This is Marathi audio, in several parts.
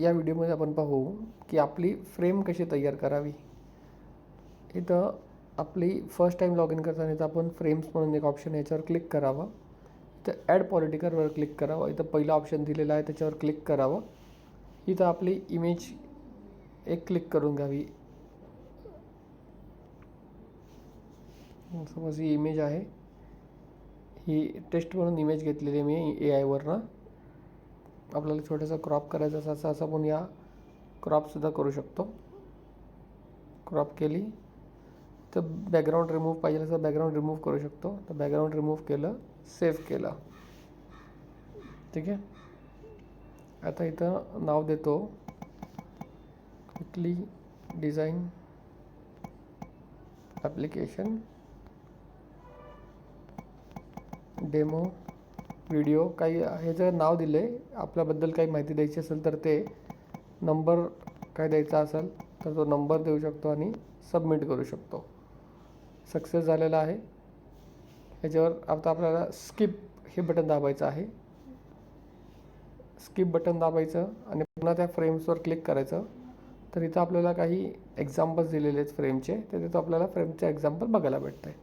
या व्हिडिओमध्ये आपण पाहू की आपली फ्रेम कशी तयार करावी. इथं आपली फर्स्ट टाईम लॉग इन करताना इथं आपण फ्रेम्स म्हणून एक ऑप्शन याच्यावर क्लिक करावं. इथं ॲड पॉलिटिकलवर क्लिक करावं. इथं पहिला ऑप्शन दिलेला आहे त्याच्यावर क्लिक करावं. इथं आपली इमेज एक क्लिक करून घ्यावी. समज ही इमेज आहे. ही टेस्ट म्हणून इमेज घेतलेली आहे मी ए आयवरनं आपल्याला छोटासा क्रॉप करायचा असा क्रॉपसुद्धा करू शकतो. क्रॉप केली. तर बॅकग्राऊंड रिमूव्ह पाहिजे असं बॅकग्राऊंड रिमूव्ह करू शकतो. तर बॅकग्राऊंड रिमूव्ह केलं सेव्ह केलं. ठीक आहे? आता इथं नाव देतो. Quickly design application demo video काही ह्याचं नाव दिलं आहे आपल्याबद्दल काही माहिती द्यायची असेल तर ते नंबर काय द्यायचा असेल तर तो नंबर देऊ शकतो आणि सबमिट करू शकतो. सक्सेस झालेला आहे. ह्याच्यावर आता आपल्याला स्किप हे बटन दाबायचं आहे. स्किप बटन दाबायचं आणि पुन्हा त्या फ्रेम्सवर क्लिक करायचं. तर इथं आपल्याला काही एक्झाम्पल्स दिलेले आहेत फ्रेमचे तर तिथं आपल्याला फ्रेमचे एक्झाम्पल बघायला भेटतं आहे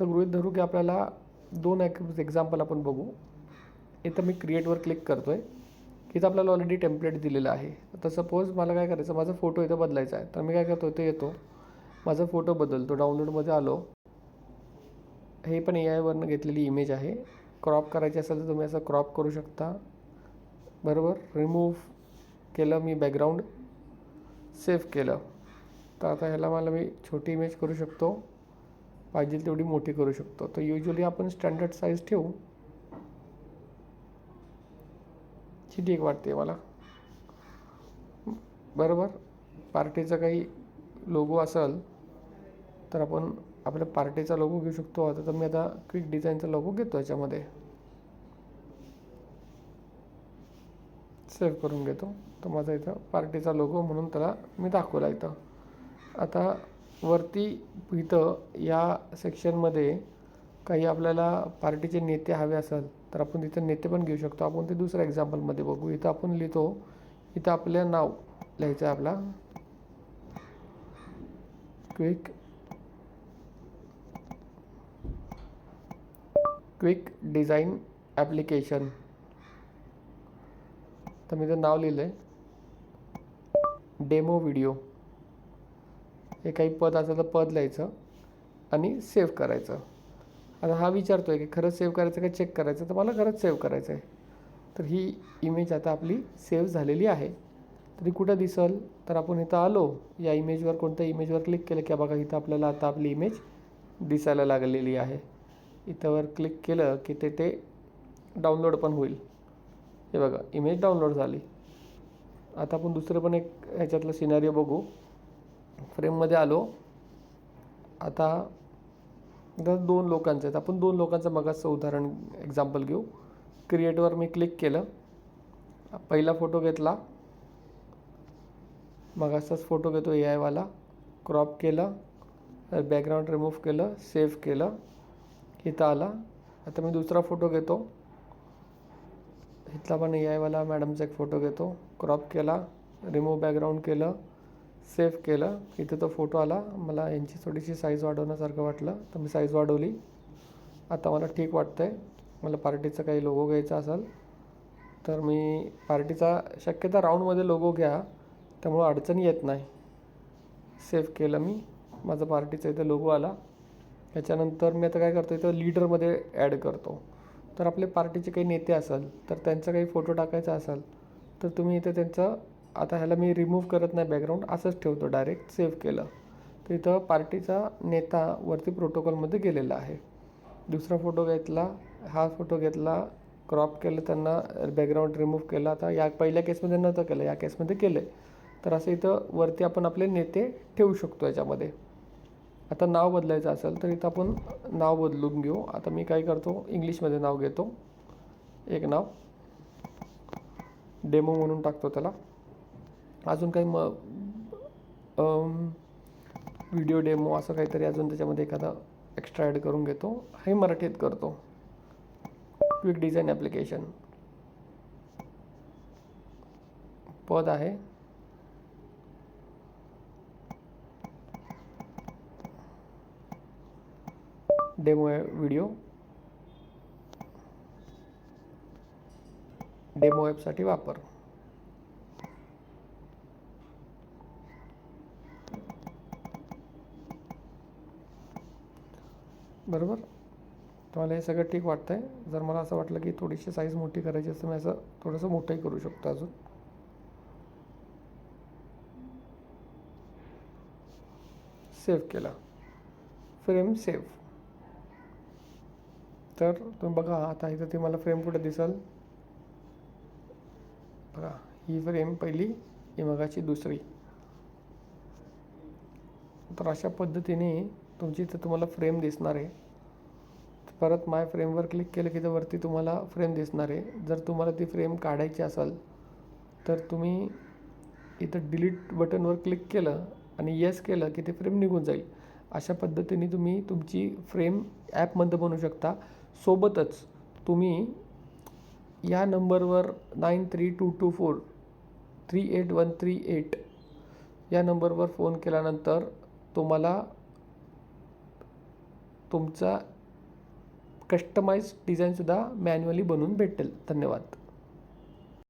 तर गृहित धरू की आपल्याला दोन एक्झाम्पल आपण बघू. इथं मी क्रिएटवर क्लिक करतो आहे इथं आपल्याला ऑलरेडी टेम्पलेट दिलेलं आहे. आता सपोज मला काय करायचं माझा फोटो इथं बदलायचा आहे. तर मी काय करतो इथं येतो. माझा फोटो बदलतो. डाउनलोडमध्ये आलो. हे पण ए आयवरनं घेतलेली इमेज आहे. क्रॉप करायची असेल तर तुम्ही असं क्रॉप करू शकता. बरोबर? रिमूव्ह केलं मी बॅकग्राऊंड सेव्ह केलं. तर आता ह्याला मला मी छोटी इमेज करू शकतो. पाहिजे तेवढी मोठी करू शकतो. तर युजली आपण स्टँडर्ड साईज ठेवू. किती ठीक वाटते मला? बरोबर? पार्टीचा काही लोगो असेल तर आपण आपल्या पार्टीचा लोगो घेऊ शकतो. आता तर मी आता क्विक डिझाईनचा लोगो घेतो याच्यामध्ये. सेव्ह करून घेतो. तर माझा इथं पार्टीचा लोगो म्हणून त्याला मी दाखवला इथं. आता वरती इथं या सेक्शनमध्ये काही आपल्याला पार्टीचे नेते हवे असेल तर आपण तिथं नेते पण घेऊ शकतो. आपण ते दुसऱ्या एक्झाम्पलमध्ये बघू. इथं आपण लिहितो इथं आपलं नाव लिहायचं आहे आपला. क्विक क्विक डिझाईन ॲप्लिकेशन तर मी तर नाव लिहिलं आहे डेमो व्हिडिओ हे काही पद असेल तर पद लिहायचं आणि सेव्ह करायचं. आता हा विचारतो आहे की खरंच सेव्ह करायचं का चेक करायचं? तर मला खरंच सेव्ह करायचं आहे तर ही इमेज आता आपली सेव्ह झालेली आहे. तरी कुठं दिसल? तर आपण इथं आलो. या इमेजवर कोणत्या इमेजवर क्लिक केलं? की बघा इथं आपल्याला आता आपली इमेज दिसायला लागलेली आहे. इथंवर क्लिक केलं की ते ते डाउनलोड पण होईल. हे बघा इमेज डाउनलोड झाली. आता आपण दुसरं पण एक ह्याच्यातलं सिनारिओ बघू. फ्रेममध्ये आलो. आता दोन लोकांचं आहेत आपण दोन लोकांचं मगाचं उदाहरण एक्झाम्पल घेऊ. क्रिएटवर मी क्लिक केलं. पहिला फोटो घेतला. मगाचाच फोटो घेतो ए आयवाला क्रॉप केलं. बॅकग्राऊंड रिमूव्ह केलं. सेव्ह केलं. इथं आला. आता मी दुसरा फोटो घेतो. इथला पण ए आयवाला मॅडमचा एक फोटो घेतो. क्रॉप केला. रिमूव्ह बॅकग्राऊंड केलं. सेव्ह केलं. इथे तो फोटो आला. मला यांची थोडीशी साईज वाढवण्यासारखं वाटलं. तर मी साईज वाढवली. आता मला ठीक वाटतं आहे मला पार्टीचा काही लोगो घ्यायचा असेल तर मी पार्टीचा शक्यता राऊंडमध्ये लोगो घ्या. त्यामुळं अडचणी येत नाही. सेव्ह केलं मी. माझा पार्टीचा इथं लोगो आला. त्याच्यानंतर मी आता काय करतो इथं लीडरमध्ये ॲड करतो. तर आपले पार्टीचे काही नेते असेल तर त्यांचा काही फोटो टाकायचा असेल तर तुम्ही इथे त्यांचं आता ह्याला मी रिमूव्ह करत नाही बॅकग्राऊंड असंच ठेवतो डायरेक्ट सेव्ह केलं. तर इथं पार्टीचा नेता वरती प्रोटोकॉलमध्ये गेलेला आहे. दुसरा फोटो घेतला हा फोटो घेतला क्रॉप केलं त्यांना बॅकग्राऊंड रिमूव्ह केला. आता या पहिल्या केसमध्ये नव्हतं केलं या केसमध्ये केलं तर असं इथं वरती आपण आपले नेते ठेवू शकतो याच्यामध्ये. आता नाव बदलायचं असेल तर इथं आपण नाव बदलून घेऊ. आता मी काय करतो इंग्लिशमध्ये नाव घेतो. एक नाव. डेमो म्हणून टाकतो त्याला. अजून काही म व्हिडिओ डेमो असं काहीतरी अजून त्याच्यामध्ये एखादा एक्स्ट्रा ॲड करून घेतो. हे मराठीत करतो. क्विक डिझाईन ॲप्लिकेशन पद आहे. डेमो व्हिडिओ डेमो ॲपसाठी वापर. बरोबर? तुम्हाला हे सगळं ठीक वाटतं आहे जर मला असं वाटलं की थोडीशी साईज मोठी करायची असं मी असं थोडंसं मोठंही करू शकतो अजून. सेव्ह केला. फ्रेम सेव्ह तर तुम्ही बघा आता इथं ती मला फ्रेम कुठे दिसल? बघा ही फ्रेम पहिली ही मगाची दुसरी. तर अशा पद्धतीने तुमची इथं तुम्हाला फ्रेम दिसणार आहे. परत माय फ्रेमवर क्लिक केलं की तर वरती तुम्हाला फ्रेम दिसणार आहे. जर तुम्हाला ती फ्रेम काढायची असेल तर तुम्ही इथं डिलीट बटनवर क्लिक केलं आणि येस केलं की ते फ्रेम निघून जाईल. अशा पद्धतीने तुम्ही तुमची फ्रेम ॲपमध्ये बनवू शकता. सोबतच तुम्ही या नंबरवर nine three two two four three eight one three eight या नंबरवर फोन केल्यानंतर तुम्हाला तुमचा कस्टमाइज डिझाईनसुद्धा मॅन्युअली बनवून भेटेल. धन्यवाद.